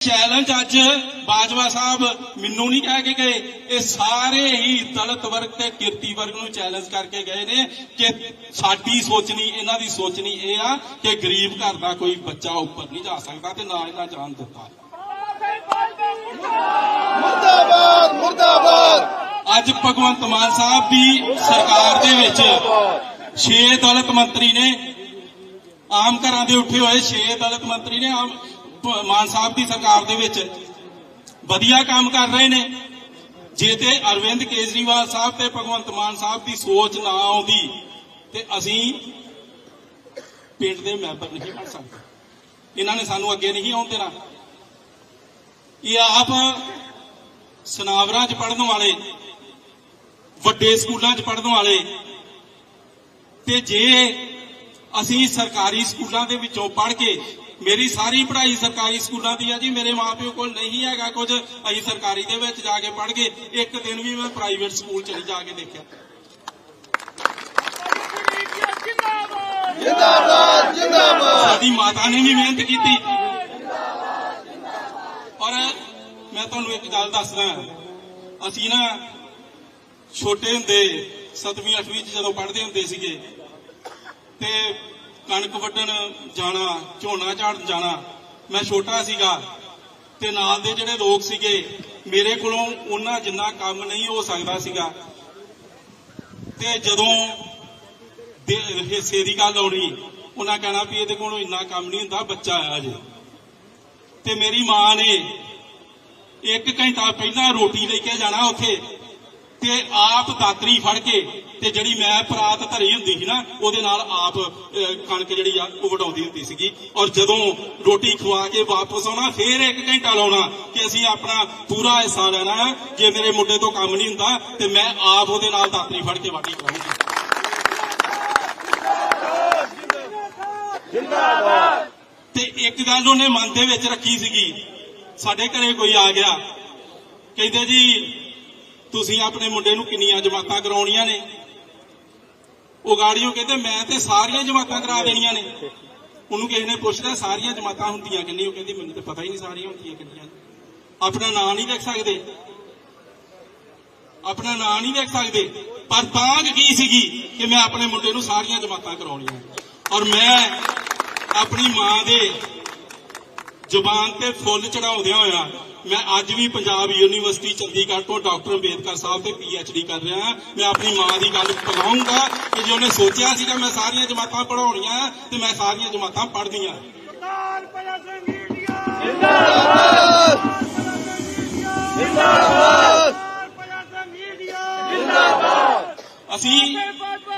Challenge ਅੱਜ ਬਾਜਵਾ ਸਾਹਿਬ ਮੈਨੂੰ ਨਹੀਂ ਕਹਿ ਕੇ ਗਏ। ਇਹ ਸਾਰੇ ਹੀ ਦਲਿਤ ਵਰਗ ਤੇ ਕਿਰਤੀ ਵਰਗ ਨੂੰ ਚੈਲੰਜ ਕਰਕੇ ਗਏ ਨੇ ਕਿ ਸਾਡੀ ਸੋਚਣੀ ਇਹਨਾਂ ਦੀ ਸੋਚਣੀ ਇਹ ਆ ਕਿ ਗਰੀਬ ਘਰ ਦਾ ਕੋਈ ਬੱਚਾ ਉੱਪਰ ਨਹੀਂ ਜਾ ਸਕਦਾ ਤੇ ਨਾ ਇਹਨਾਂ ਜਾਣ ਦਿੱਤਾ ਮੁਰਦਾਬਾਦ ਮੁਰਦਾਬਾਦ। ਅੱਜ ਭਗਵੰਤ ਮਾਨ ਸਾਹਿਬ ਦੀ ਸਰਕਾਰ ਦੇ ਵਿੱਚ 6 ਦਲਿਤ ਮੰਤਰੀ ਨੇ। ਆਮ ਘਰਾਂ ਦੇ ਉੱਠੇ ਹੋਏ 6 ਦਲਿਤ ਮੰਤਰੀ ਨੇ। ਆਮ ਮਾਨ ਸਾਹਿਬ ਦੀ ਸਰਕਾਰ ਦੇ ਵਿੱਚ ਵਧੀਆ ਕੰਮ ਕਰ ਰਹੇ ਨੇ। ਜੇ ਤੇ ਅਰਵਿੰਦ ਕੇਜਰੀਵਾਲ ਸਾਹਿਬ ਤੇ ਭਗਵੰਤ ਮਾਨ ਸਾਹਿਬ ਦੀ ਸੋਚ ਨਾ ਆਉਂਦੀ, ਤੇ ਅਸੀਂ ਪਿੰਡ ਦੇ ਮੈਂਬਰ ਨਹੀਂ ਬਣ ਸਕਦੇ। ਇਹਨਾਂ ਨੇ ਸਾਨੂੰ ਅੱਗੇ ਨਹੀਂ ਆਉਣ ਦੇਣਾ। ਇਹ ਆਪ ਸਨਾਵਰਾਂ 'ਚ ਪੜ੍ਹਨ ਵਾਲੇ, ਵੱਡੇ ਸਕੂਲਾਂ 'ਚ ਪੜ੍ਹਨ ਵਾਲੇ, ਤੇ ਜੇ ਅਸੀਂ ਸਰਕਾਰੀ ਸਕੂਲਾਂ ਦੇ ਵਿੱਚੋਂ ਪੜ੍ਹ ਕੇ ਮੇਰੀ ਸਾਰੀ ਪੜ੍ਹਾਈ ਸਰਕਾਰੀ ਸਕੂਲਾਂ ਦੀ ਆ ਜੀ। ਮੇਰੇ ਮਾਪਿਓ ਕੋਲ ਨਹੀਂ ਹੈਗਾ ਕੁਝ। ਅਸੀਂ ਸਰਕਾਰੀ ਦੇ ਵਿੱਚ ਜਾ ਕੇ ਪੜ੍ਹ ਕੇ ਇੱਕ ਦਿਨ ਵੀ ਮੈਂ ਪ੍ਰਾਈਵੇਟ ਸਕੂਲ 'ਚ ਨਹੀਂ ਜਾ ਕੇ ਦੇਖਿਆ। ਜਿੰਦਾਬਾਦ ਜਿੰਦਾਬਾਦ। ਸਾਡੀ ਮਾਤਾ ਨੇ ਵੀ ਮਿਹਨਤ ਕੀਤੀ। ਔਰ ਮੈਂ ਤੁਹਾਨੂੰ ਇੱਕ ਗੱਲ ਦੱਸਦਾ ਅਸੀਂ ਨਾ ਛੋਟੇ ਹੁੰਦੇ 7ਵੀਂ 8ਵੀਂ ਚ ਜਦੋਂ ਪੜ੍ਹਦੇ ਹੁੰਦੇ ਸੀਗੇ ਤੇ ਕਣਕ ਵੱਢਣ ਜਾਣਾ, ਝੋਨਾ ਝਾੜਨ ਜਾਣਾ, ਮੈਂ ਛੋਟਾ ਸੀਗਾ ਤੇ ਨਾਲ ਦੇ ਜਿਹੜੇ ਲੋਕ ਸੀਗੇ, ਮੇਰੇ ਕੋਲੋਂ ਉਹਨਾਂ ਜਿੰਨਾ ਕੰਮ ਨਹੀਂ ਹੋ ਸਕਦਾ ਸੀਗਾ। ਤੇ ਜਦੋਂ ਦੇ ਹਿੱਸੇ ਦੀ ਗੱਲ ਆਉਣੀ, ਉਹਨਾਂ ਕਹਿਣਾ ਵੀ ਇਹਦੇ ਕੋਲੋਂ ਇੰਨਾ ਕੰਮ ਨਹੀਂ ਹੁੰਦਾ, ਬੱਚਾ ਆਇਆ ਜੇ। ਤੇ ਮੇਰੀ ਮਾਂ ਨੇ ਇੱਕ ਘੰਟਾ ਪਹਿਲਾਂ ਰੋਟੀ ਲੈ ਕੇ ਜਾਣਾ ਉੱਥੇ। ਤੇ ਆਪ ਦਾਤਰੀ ਫੜ ਕੇ ਤੇ ਜਿਹੜੀ ਮੈਂ ਪਰਾਤ ਧਰੀ ਹੁੰਦੀ ਸੀ ਨਾ, ਉਹਦੇ ਨਾਲ ਆਪ ਕਣਕ ਜਿਹੜੀ ਆ, ਉਹ ਵਡਾਉਂਦੀ ਹੁੰਦੀ ਸੀਗੀ। ਔਰ ਜਦੋਂ ਰੋਟੀ ਖਵਾ ਕੇ ਵਾਪਸ ਆਉਣਾ, ਫੇਰ ਇੱਕ ਘੰਟਾ ਲਾਉਣਾ ਕਿ ਅਸੀਂ ਆਪਣਾ ਪੂਰਾ ਹਿੱਸਾ ਲੈਣਾ, ਜੇ ਮੇਰੇ ਮੁੰਡੇ ਤੋਂ ਕੰਮ ਨਹੀਂ ਹੁੰਦਾ, ਤੇ ਮੈਂ ਆਪ ਉਹਦੇ ਨਾਲ ਦਾਤਰੀ ਫੜ ਕੇ ਵਾਢੀ ਕਰਾਂਗੀ ਤੇ ਇੱਕ ਗੱਲ ਉਹਨੇ ਮਨ ਦੇ ਵਿੱਚ ਰੱਖੀ ਸੀਗੀ। ਸਾਡੇ ਘਰੇ ਕੋਈ ਆ ਗਿਆ। ਕਹਿੰਦੇ ਜੀ ਤੁਸੀਂ ਆਪਣੇ ਮੁੰਡੇ ਨੂੰ ਕਿੰਨੀਆਂ ਜਮਾਤਾਂ ਕਰਾਉਣੀਆਂ ਨੇ? ਉਹ ਗਾੜੀਓ ਕਹਿੰਦੇ, ਮੈਂ ਤੇ ਸਾਰੀਆਂ ਜਮਾਤਾਂ ਕਰਾ ਦੇਣੀਆਂ ਨੇ। ਉਹਨੂੰ ਕਿਸੇ ਨੇ ਪੁੱਛਦਾ, ਸਾਰੀਆਂ ਜਮਾਤਾਂ ਹੁੰਦੀਆਂ ਕਿੰਨੀ ਉਹ ਕਹਿੰਦੀ, ਮੈਨੂੰ ਤਾਂ ਪਤਾ ਹੀ ਨਹੀਂ ਸਾਰੀਆਂ ਹੁੰਦੀਆਂ ਕਿੰਨੀਆਂ ਆਪਣਾ ਨਾਂ ਨਹੀਂ ਲਿਖ ਸਕਦੇ। ਆਪਣਾ ਨਾਂ ਨਹੀਂ ਲਿਖ ਸਕਦੇ। ਪਰ ਤਾਂਗ ਕੀ ਸੀਗੀ ਕਿ ਮੈਂ ਆਪਣੇ ਮੁੰਡੇ ਨੂੰ ਸਾਰੀਆਂ ਜਮਾਤਾਂ ਕਰਾਉਣੀਆਂ ਔਰ ਮੈਂ ਆਪਣੀ ਮਾਂ ਦੇ ਜ਼ੁਬਾਨ ਤੇ ਫੁੱਲ ਚੜਾਉਂਦਿਆਂ ਹੋਇਆ ਮੈਂ ਅੱਜ ਵੀ ਪੰਜਾਬ ਯੂਨੀਵਰਸਿਟੀ ਚੰਡੀਗੜ੍ਹ ਤੋਂ ਡਾਕਟਰ ਅੰਬੇਦਕਰ ਸਾਹਿਬ ਤੇ ਡੀ ਕਰ ਰਿਹਾ ਹਾਂ। ਮੈਂ ਆਪਣੀ ਮਾਂ ਦੀ ਗੱਲ ਪਗਾਉਂਗਾ ਕਿ ਜੇ ਉਹਨੇ ਸੋਚਿਆ ਸੀਗਾ ਮੈਂ ਸਾਰੀਆਂ ਜਮਾਤਾਂ ਪੜਾਉਣੀਆਂ ਤੇ ਮੈਂ ਸਾਰੀਆਂ ਜਮਾਤਾਂ ਪੜ੍ਹਦੀਆਂ। ਸਰਦਾਰ ਭਗਤ ਸਿੰਘ ਜਿੰਦਾਬਾਦ। ਜਿੰਦਾਬਾਦ। ਅਸੀਂ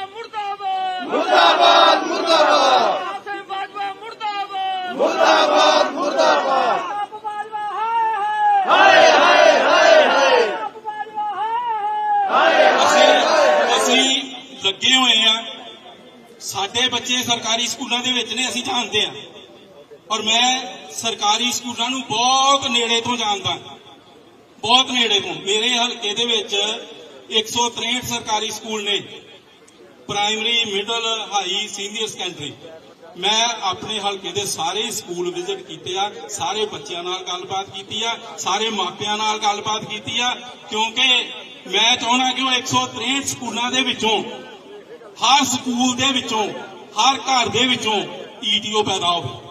ਮੁਰਦਾਬਾਦ। ਮੁਰਦਾਬਾਦ ਮੁਰਦਾਬਾਦ। ਸਰਦਾਰ ਸਿੰਘ ਬਾਜਵਾ ਮੁਰਦਾਬਾਦ ਮੁਰਦਾਬਾਦ। ਮੁਰਦਾਬਾਦ ਆਪ ਬਾਜਵਾ ਹਾਏ ਹਾਏ ਹਾਏ ਹਾਏ ਆਪ ਬਾਜਵਾ ਹਾਏ ਹਾਏ ਅਸੀਂ ਅਸੀਂ ਲੱਗੇ ਹੋਏ ਆ। ਸਾਡੇ ਬੱਚੇ ਸਰਕਾਰੀ ਸਕੂਲਾਂ ਦੇ ਵਿੱਚ ਨੇ, ਅਸੀਂ ਜਾਣਦੇ ਆ। ਔਰ ਮੈਂ ਸਰਕਾਰੀ ਸਕੂਲਾਂ ਨੂੰ ਬਹੁਤ ਨੇੜੇ ਤੋਂ ਜਾਣਦਾ। ਬਹੁਤ ਨੇੜੇ ਤੋਂ। ਮੇਰੇ ਹਲਕੇ ਦੇ ਵਿੱਚ 163 ਸਰਕਾਰੀ ਸਕੂਲ ਨੇ। Primary, middle, high, senior, secondary. ਮੈਂ ਆਪਣੇ ਹਲਕੇ ਦੇ ਸਾਰੇ ਸਕੂਲ ਵਿਜ਼ਿਟ ਕੀਤੇ ਆ। ਸਾਰੇ ਬੱਚਿਆਂ ਨਾਲ ਗੱਲਬਾਤ ਕੀਤੀ ਆ। ਸਾਰੇ ਮਾਪਿਆਂ ਨਾਲ ਗੱਲਬਾਤ ਕੀਤੀ ਆ। ਕਿਉਂਕਿ ਮੈਂ ਚਾਹੁੰਦਾ ਕਿ ਉਹ 163 ਸਕੂਲਾਂ ਦੇ ਵਿੱਚੋਂ ਹਰ ਸਕੂਲ ਦੇ ਵਿੱਚੋਂ ਹਰ ਘਰ ਦੇ ਵਿੱਚੋਂ ਈਟੀਓ ਪੈਦਾ ਹੋਵੇ।